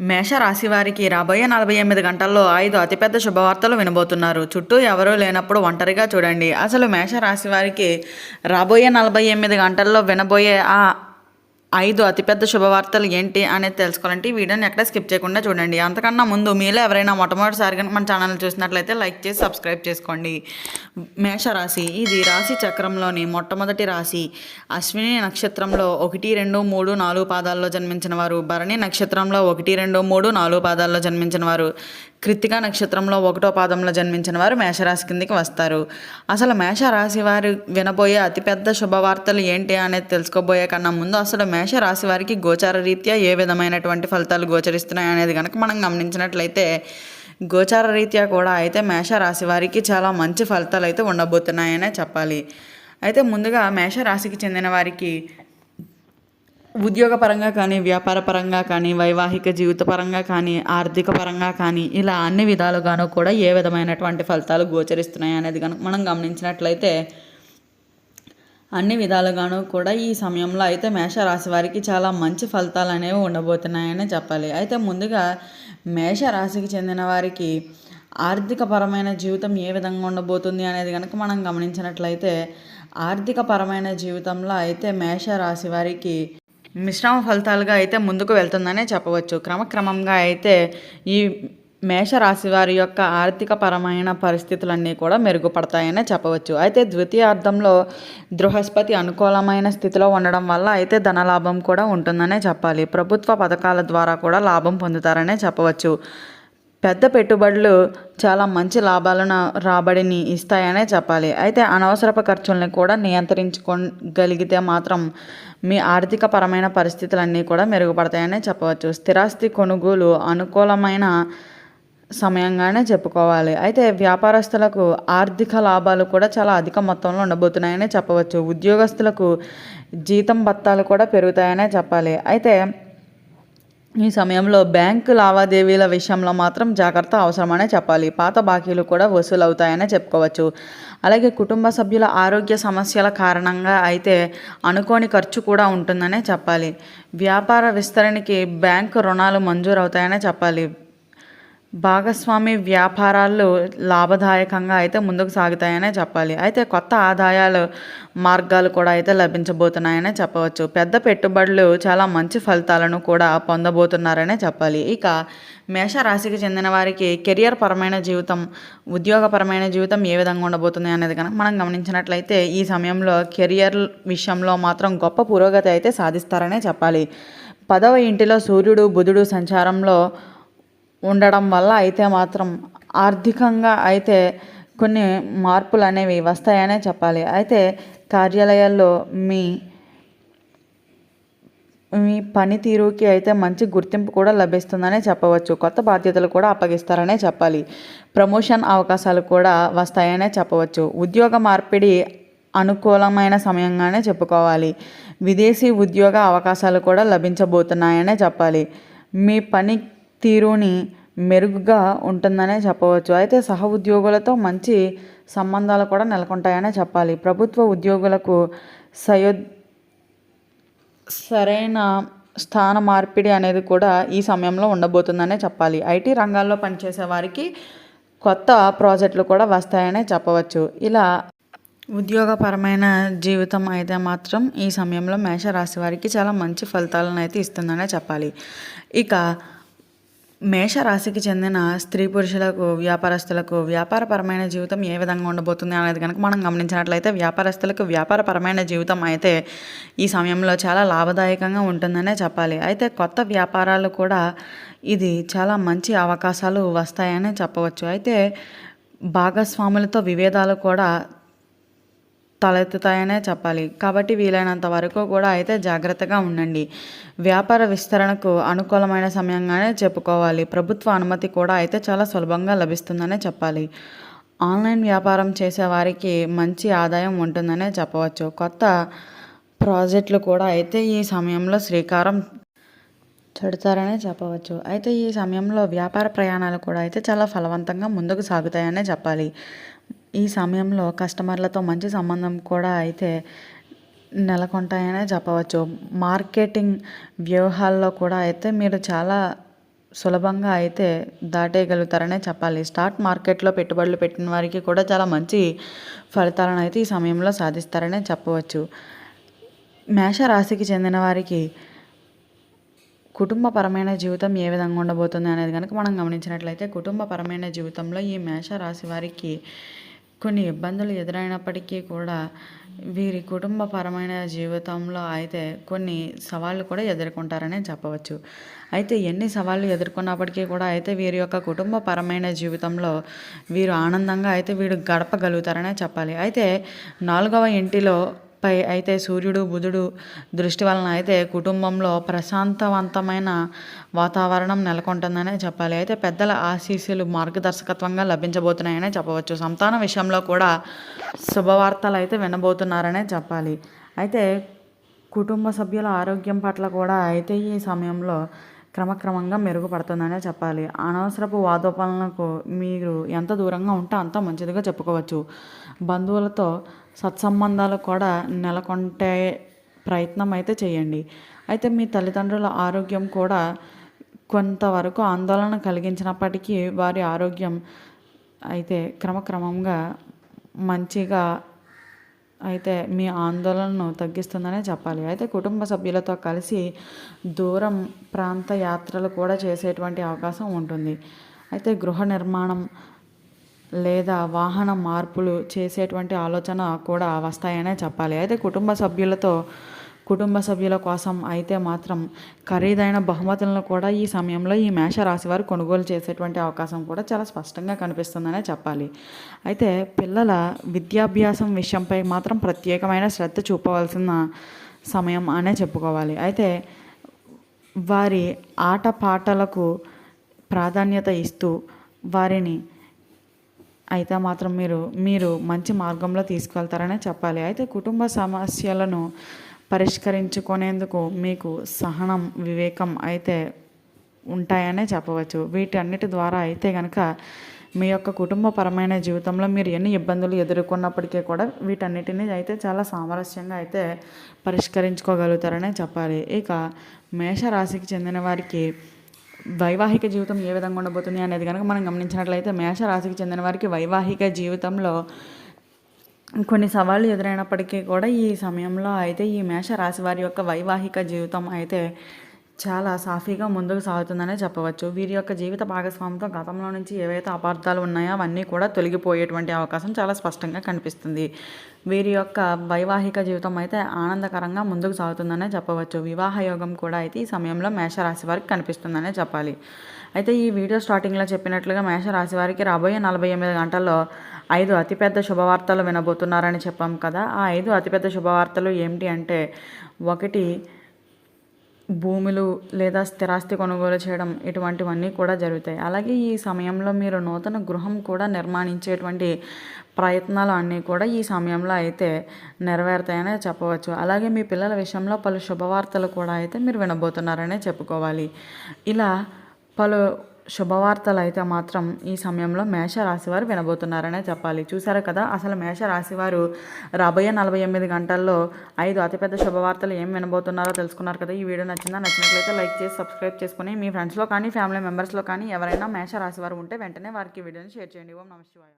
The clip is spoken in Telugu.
మేషరాశి వారికి రాబోయే నలభై ఎనిమిది గంటల్లో ఐదు అతిపెద్ద శుభవార్తలు వినబోతున్నారు. చుట్టూ ఎవరూ లేనప్పుడు ఒంటరిగా చూడండి. అసలు మేషరాశి వారికి రాబోయే నలభై ఎనిమిది గంటల్లో వినబోయే ఆ ఐదు అతిపెద్ద శుభవార్తలు ఏంటి అనేది తెలుసుకోవాలంటే ఈ వీడియోని ఎక్కడ స్కిప్ చేయకుండా చూడండి. అంతకన్నా ముందు మీలో ఎవరైనా మొట్టమొదటిసారిగా మన ఛానల్ చూసినట్లయితే లైక్ చేసి సబ్స్క్రైబ్ చేసుకోండి. మేషరాశి ఇది రాశి చక్రంలోని మొట్టమొదటి రాశి. అశ్విని నక్షత్రంలో ఒకటి రెండు మూడు నాలుగు పాదాల్లో జన్మించిన వారు భరణి నక్షత్రంలో ఒకటి రెండు మూడు నాలుగు పాదాల్లో జన్మించిన వారు కృత్తిక నక్షత్రంలో ఒకటో పాదంలో జన్మించిన వారు మేషరాశి కిందికి వస్తారు. అసలు మేషరాశి వారు వినబోయే అతిపెద్ద శుభవార్తలు ఏంటి అనేది తెలుసుకోబోయే కన్నా ముందు అసలు మేషరాశి వారికి గోచార రీత్యా ఏ విధమైనటువంటి ఫలితాలు గోచరిస్తున్నాయి అనేది కనుక మనం గమనించినట్లయితే గోచార రీత్యా కూడా అయితే మేషరాశి వారికి చాలా మంచి ఫలితాలు అయితే ఉండబోతున్నాయనే చెప్పాలి. అయితే ముందుగా మేషరాశికి చెందిన వారికి ఉద్యోగపరంగా కానీ వ్యాపార పరంగా కానీ వైవాహిక జీవిత పరంగా కానీ ఆర్థిక పరంగా కానీ ఇలా అన్ని విధాలుగాను కూడా ఏ విధమైనటువంటి ఫలితాలు గోచరిస్తున్నాయి అనేది కనుక మనం గమనించినట్లయితే అన్ని విధాలుగాను కూడా ఈ సమయంలో అయితే మేషరాశి వారికి చాలా మంచి ఫలితాలు అనేవి ఉండబోతున్నాయని చెప్పాలి. అయితే ముందుగా మేషరాశికి చెందిన వారికి ఆర్థిక పరమైన జీవితం ఏ విధంగా ఉండబోతుంది అనేది కనుక మనం గమనించినట్లయితే ఆర్థిక పరమైన జీవితంలో అయితే మేషరాశి వారికి మిశ్రమ ఫలితాలుగా అయితే ముందుకు వెళ్తుందనే చెప్పవచ్చు. క్రమక్రమంగా అయితే ఈ మేషరాశి వారి యొక్క ఆర్థిక పరమైన పరిస్థితులన్నీ కూడా మెరుగుపడతాయనే చెప్పవచ్చు. అయితే ద్వితీయార్థంలో బృహస్పతి అనుకూలమైన స్థితిలో ఉండడం వల్ల అయితే ధనలాభం కూడా ఉంటుందనే చెప్పాలి. ప్రభుత్వ పథకాల ద్వారా కూడా లాభం పొందుతారనే చెప్పవచ్చు. పెద్ద పెట్టుబడులు చాలా మంచి లాభాలను రాబడిని ఇస్తాయనే చెప్పాలి. అయితే అనవసరపు ఖర్చుల్ని కూడా నియంత్రించుకోగలిగితే మాత్రం మీ ఆర్థిక పరమైన పరిస్థితులన్నీ కూడా మెరుగుపడతాయనే చెప్పవచ్చు. స్థిరాస్తి కొనుగోలు అనుకూలమైన సమయంగానే చెప్పుకోవాలి. అయితే వ్యాపారస్తులకు ఆర్థిక లాభాలు కూడా చాలా అధిక మొత్తంలో ఉండబోతున్నాయనే చెప్పవచ్చు. ఉద్యోగస్తులకు జీతం భత్తాలు కూడా పెరుగుతాయనే చెప్పాలి. అయితే ఈ సమయంలో బ్యాంకు లావాదేవీల విషయంలో మాత్రం జాగ్రత్త అవసరమనే చెప్పాలి. పాత బాకీలు కూడా వసూలు అవుతాయనే చెప్పుకోవచ్చు. అలాగే కుటుంబ సభ్యుల ఆరోగ్య సమస్యల కారణంగా అయితే అనుకోని ఖర్చు కూడా ఉంటుందనే చెప్పాలి. వ్యాపార విస్తరణకి బ్యాంకు రుణాలు మంజూరు అవుతాయనే చెప్పాలి. భాగస్వామి వ్యాపారాలు లాభదాయకంగా అయితే ముందుకు సాగుతాయనే చెప్పాలి. అయితే కొత్త ఆదాయాలు మార్గాలు కూడా అయితే లభించబోతున్నాయనే చెప్పవచ్చు. పెద్ద పెట్టుబడులు చాలా మంచి ఫలితాలను కూడా పొందబోతున్నారనే చెప్పాలి. ఇక మేషరాశికి చెందిన వారికి కెరియర్ పరమైన జీవితం ఉద్యోగపరమైన జీవితం ఏ విధంగా ఉండబోతుంది అనేది కనుక మనం గమనించినట్లయితే ఈ సమయంలో కెరియర్ విషయంలో మాత్రం గొప్ప పురోగతి అయితే సాధిస్తారనే చెప్పాలి. పదవ ఇంటిలో సూర్యుడు బుధుడు సంచారంలో ఉండడం వల్ల అయితే మాత్రం ఆర్థికంగా అయితే కొన్ని మార్పులు అనేవి వస్తాయనే చెప్పాలి. అయితే కార్యాలయాల్లో మీ మీ పనితీరుకి అయితే మంచి గుర్తింపు కూడా లభిస్తుందనే చెప్పవచ్చు. కొత్త బాధ్యతలు కూడా అప్పగిస్తారనే చెప్పాలి. ప్రమోషన్ అవకాశాలు కూడా వస్తాయనే చెప్పవచ్చు. ఉద్యోగ మార్పిడి అనుకూలమైన సమయంగానే చెప్పుకోవాలి. విదేశీ ఉద్యోగ అవకాశాలు కూడా లభించబోతున్నాయనే చెప్పాలి. మీ పని తీరుని మెరుగుగా ఉంటుందనే చెప్పవచ్చు. అయితే సహ ఉద్యోగులతో మంచి సంబంధాలు కూడా నెలకొంటాయనే చెప్పాలి. ప్రభుత్వ ఉద్యోగులకు సయో సరైన స్థాన మార్పిడి అనేది కూడా ఈ సమయంలో ఉండబోతుందనే చెప్పాలి. ఐటీ రంగాల్లో పనిచేసే వారికి కొత్త ప్రాజెక్టులు కూడా వస్తాయనే చెప్పవచ్చు. ఇలా ఉద్యోగపరమైన జీవితం అయితే మాత్రం ఈ సమయంలో మేషరాశి వారికి చాలా మంచి ఫలితాలను అయితే ఇస్తుందనే చెప్పాలి. ఇక మేషరాశికి చెందిన స్త్రీ పురుషులకు వ్యాపారస్తులకు వ్యాపారపరమైన జీవితం ఏ విధంగా ఉండబోతుంది అనేది కనుక మనం గమనించినట్లయితే వ్యాపారస్తులకు వ్యాపారపరమైన జీవితం అయితే ఈ సమయంలో చాలా లాభదాయకంగా ఉంటుందనే చెప్పాలి. అయితే కొత్త వ్యాపారాలు కూడా ఇది చాలా మంచి అవకాశాలు వస్తాయని చెప్పవచ్చు. అయితే భాగస్వాములతో విభేదాలు కూడా తలెత్తుతాయనే చెప్పాలి. కాబట్టి వీలైనంత వరకు కూడా అయితే జాగ్రత్తగా ఉండండి. వ్యాపార విస్తరణకు అనుకూలమైన సమయంగానే చెప్పుకోవాలి. ప్రభుత్వ అనుమతి కూడా అయితే చాలా సులభంగా లభిస్తుందనే చెప్పాలి. ఆన్లైన్ వ్యాపారం చేసే వారికి మంచి ఆదాయం ఉంటుందనే చెప్పవచ్చు. కొత్త ప్రాజెక్టులు కూడా అయితే ఈ సమయంలో శ్రీకారం చుడతారనే చెప్పవచ్చు. అయితే ఈ సమయంలో వ్యాపార ప్రయాణాలు కూడా అయితే చాలా ఫలవంతంగా ముందుకు సాగుతాయనే చెప్పాలి. ఈ సమయంలో కస్టమర్లతో మంచి సంబంధం కూడా అయితే నెలకొంటాయనే చెప్పవచ్చు. మార్కెటింగ్ వ్యూహాల్లో కూడా అయితే మీరు చాలా సులభంగా అయితే దాటేయగలుగుతారనే చెప్పాలి. స్టాక్ మార్కెట్లో పెట్టుబడులు పెట్టిన వారికి కూడా చాలా మంచి ఫలితాలను అయితే ఈ సమయంలో సాధిస్తారనే చెప్పవచ్చు. మేష రాశికి చెందిన వారికి కుటుంబపరమైన జీవితం ఏ విధంగా ఉండబోతుంది అనేది కనుక మనం గమనించినట్లయితే కుటుంబపరమైన జీవితంలో ఈ మేష రాశి వారికి కొన్ని ఇబ్బందులు ఎదురైనప్పటికీ కూడా వీరి కుటుంబపరమైన జీవితంలో అయితే కొన్ని సవాళ్ళు కూడా ఎదుర్కొంటారనే చెప్పవచ్చు. అయితే ఎన్ని సవాళ్ళు ఎదుర్కొన్నప్పటికీ కూడా అయితే వీరి యొక్క కుటుంబపరమైన జీవితంలో వీరు ఆనందంగా అయితే వీరు గడపగలుగుతారనే చెప్పాలి. అయితే నాలుగవ ఇంటిలో పై అయితే సూర్యుడు బుధుడు దృష్టి వలన అయితే కుటుంబంలో ప్రశాంతవంతమైన వాతావరణం నెలకొంటుందనే చెప్పాలి. అయితే పెద్దల ఆశీస్సులు మార్గదర్శకత్వంగా లభించబోతున్నాయనే చెప్పవచ్చు. సంతాన విషయంలో కూడా శుభవార్తలు అయితే వినబోతున్నారనే చెప్పాలి. అయితే కుటుంబ సభ్యుల ఆరోగ్యం పట్ల కూడా అయితే ఈ సమయంలో క్రమక్రమంగా మెరుగుపడుతుందనే చెప్పాలి. అనవసరపు వాదోపనలకు మీరు ఎంత దూరంగా ఉంటే అంత మంచిదిగా చెప్పుకోవచ్చు. బంధువులతో సత్సంబంధాలు కూడా నెలకొంటే ప్రయత్నం అయితే చేయండి. అయితే మీ తల్లిదండ్రుల ఆరోగ్యం కూడా కొంతవరకు ఆందోళన కలిగించినప్పటికీ వారి ఆరోగ్యం అయితే క్రమక్రమంగా మంచిగా అయితే మీ ఆందోళనను తగ్గిస్తుందనే చెప్పాలి. అయితే కుటుంబ సభ్యులతో కలిసి దూరం ప్రాంత యాత్రలు కూడా చేసేటువంటి అవకాశం ఉంటుంది. అయితే గృహ నిర్మాణం లేదా వాహన మార్పులు చేసేటువంటి ఆలోచన కూడా వస్తాయనే చెప్పాలి. అయితే కుటుంబ సభ్యులతో కుటుంబ సభ్యుల కోసం అయితే మాత్రం ఖరీదైన బహుమతులను కూడా ఈ సమయంలో ఈ మేష రాశి వారు కొనుగోలు చేసేటువంటి అవకాశం కూడా చాలా స్పష్టంగా కనిపిస్తుందనే చెప్పాలి. అయితే పిల్లల విద్యాభ్యాసం విషయంపై మాత్రం ప్రత్యేకమైన శ్రద్ధ చూపవలసిన సమయం అనే చెప్పుకోవాలి. అయితే వారి ఆట పాటలకు ప్రాధాన్యత ఇస్తూ వారిని అయితే మాత్రం మీరు మీరు మంచి మార్గంలో తీసుకెళ్తారనే చెప్పాలి. అయితే కుటుంబ సమస్యలను పరిష్కరించుకునేందుకు మీకు సహనం వివేకం అయితే ఉంటాయనే చెప్పవచ్చు. వీటన్నిటి ద్వారా అయితే కనుక మీ యొక్క కుటుంబపరమైన జీవితంలో మీరు ఎన్ని ఇబ్బందులు ఎదుర్కొన్నప్పటికీ కూడా వీటన్నిటిని అయితే చాలా సామరస్యంగా అయితే పరిష్కరించుకోగలుగుతారనే చెప్పాలి. ఇక మేషరాశికి చెందిన వారికి వైవాహిక జీవితం ఏ విధంగా ఉండబోతుంది అనేది కనుక మనం గమనించినట్లయితే మేషరాశికి చెందిన వారికి వైవాహిక జీవితంలో కొన్ని సవాళ్ళు ఎదురైనప్పటికీ కూడా ఈ సమయంలో అయితే ఈ మేష రాశి వారి యొక్క వైవాహిక జీవితం అయితే చాలా సాఫీగా ముందుకు సాగుతుందనే చెప్పవచ్చు. వీరి యొక్క జీవిత భాగస్వామితో గతంలో నుంచి ఏవైతే అపార్థాలు ఉన్నాయో అవన్నీ కూడా తొలగిపోయేటువంటి అవకాశం చాలా స్పష్టంగా కనిపిస్తుంది. వీరి యొక్క వైవాహిక జీవితం అయితే ఆనందకరంగా ముందుకు సాగుతుందనే చెప్పవచ్చు. వివాహ యోగం కూడా అయితే ఈ సమయంలో మేషరాశి వారికి కనిపిస్తుందనే చెప్పాలి. అయితే ఈ వీడియో స్టార్టింగ్లో చెప్పినట్లుగా మేషరాశి వారికి రాబోయే నలభై ఎనిమిది గంటల్లో ఐదు అతిపెద్ద శుభవార్తలు వినబోతున్నారని చెప్పాం కదా. ఆ ఐదు అతిపెద్ద శుభవార్తలు ఏమిటి అంటే ఒకటి భూములు లేదా స్థిరాస్తి కొనుగోలు చేయడం ఇటువంటివన్నీ కూడా జరుగుతాయి. అలాగే ఈ సమయంలో మీరు నూతన గృహం కూడా నిర్మాణించేటువంటి ప్రయత్నాలు అన్నీ కూడా ఈ సమయంలో అయితే నెరవేరుతాయనే చెప్పవచ్చు. అలాగే మీ పిల్లల విషయంలో పలు శుభవార్తలు కూడా అయితే మీరు వినబోతున్నారనే చెప్పుకోవాలి. ఇలా పలు శుభవార్తలు అయితే మాత్రం ఈ సమయంలో మేషరాశి వారు వినబోతున్నారనే చెప్పాలి. చూసారు కదా అసలు మేషరాశి వారు రాబోయే నలభై ఎనిమిది గంటల్లో ఐదు అతిపెద్ద శుభవార్తలు ఏం వినబోతున్నారో తెలుసుకున్నారు కదా. ఈ వీడియో నచ్చిందా? నచ్చినట్లయితే లైక్ చేసి సబ్స్క్రైబ్ చేసుకుని మీ ఫ్రెండ్స్లో కానీ ఫ్యామిలీ మెంబర్స్లో కానీ ఎవరైనా మేషరాశి వారు ఉంటే వెంటనే వారికి వీడియోని షేర్ చేయండి. ఓం నమ శివాయ.